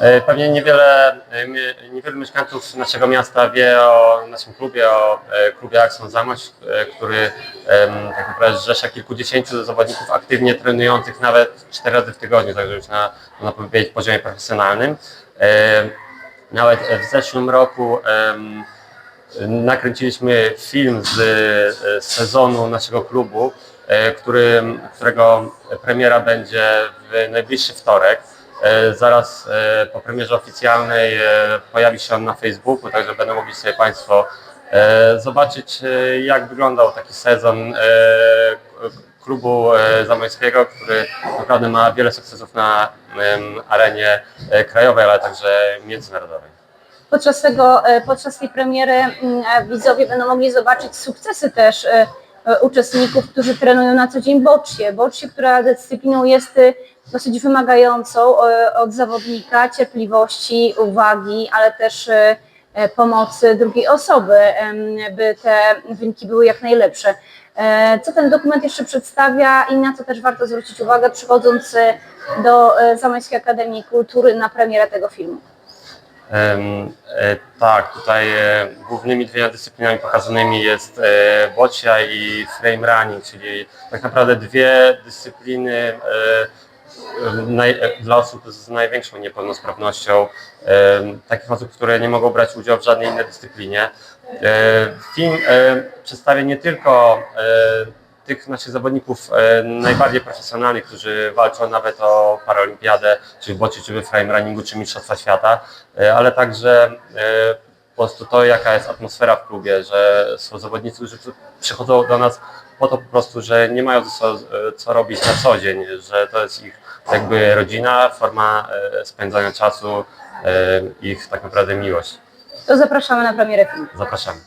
E, Pewnie niewiele, e, mieszkańców naszego miasta wie o naszym klubie, o e, klubie Axon Zamość, który tak naprawdę zrzesza kilkudziesięciu zawodników aktywnie trenujących nawet cztery razy w tygodniu, także już na, można powiedzieć, poziomie profesjonalnym. Nawet w zeszłym roku nakręciliśmy film z e, sezonu naszego klubu, który, którego premiera będzie w najbliższy wtorek. E, Zaraz e, po premierze oficjalnej e, pojawi się on na Facebooku, także będą mogli sobie Państwo zobaczyć, jak wyglądał taki sezon klubu zamojskiego, który naprawdę ma wiele sukcesów na arenie krajowej, ale także międzynarodowej. Podczas, tego, podczas tej premiery mm, widzowie będą mogli zobaczyć sukcesy też uczestników, którzy trenują na co dzień bocznie. Bocznie, która dyscypliną jest e, dosyć wymagającą e, od zawodnika, cierpliwości, uwagi, ale też e, pomocy drugiej osoby, by te wyniki były jak najlepsze. E, Co ten dokument jeszcze przedstawia i na co też warto zwrócić uwagę przychodząc do Zamojskiej Akademii Kultury na premierę tego filmu? Tak, tutaj głównymi dwiema dyscyplinami pokazanymi jest bocia i frame running, czyli tak naprawdę dwie dyscypliny dla osób z największą niepełnosprawnością, takich osób, które nie mogą brać udziału w żadnej innej dyscyplinie. E, film e, przedstawia nie tylko e, tych naszych zawodników najbardziej profesjonalnych, którzy walczą nawet o paraolimpiadę, czy w bocie, czy w frame runningu, czy mistrzostwa świata, ale także po prostu to, jaka jest atmosfera w klubie, że są zawodnicy, którzy przy- przychodzą do nas po to po prostu, że nie mają co, e, co robić na co dzień, że to jest ich jakby rodzina, forma e, spędzania czasu, e, ich tak naprawdę miłość. To zapraszamy na premierę filmu. Zapraszamy.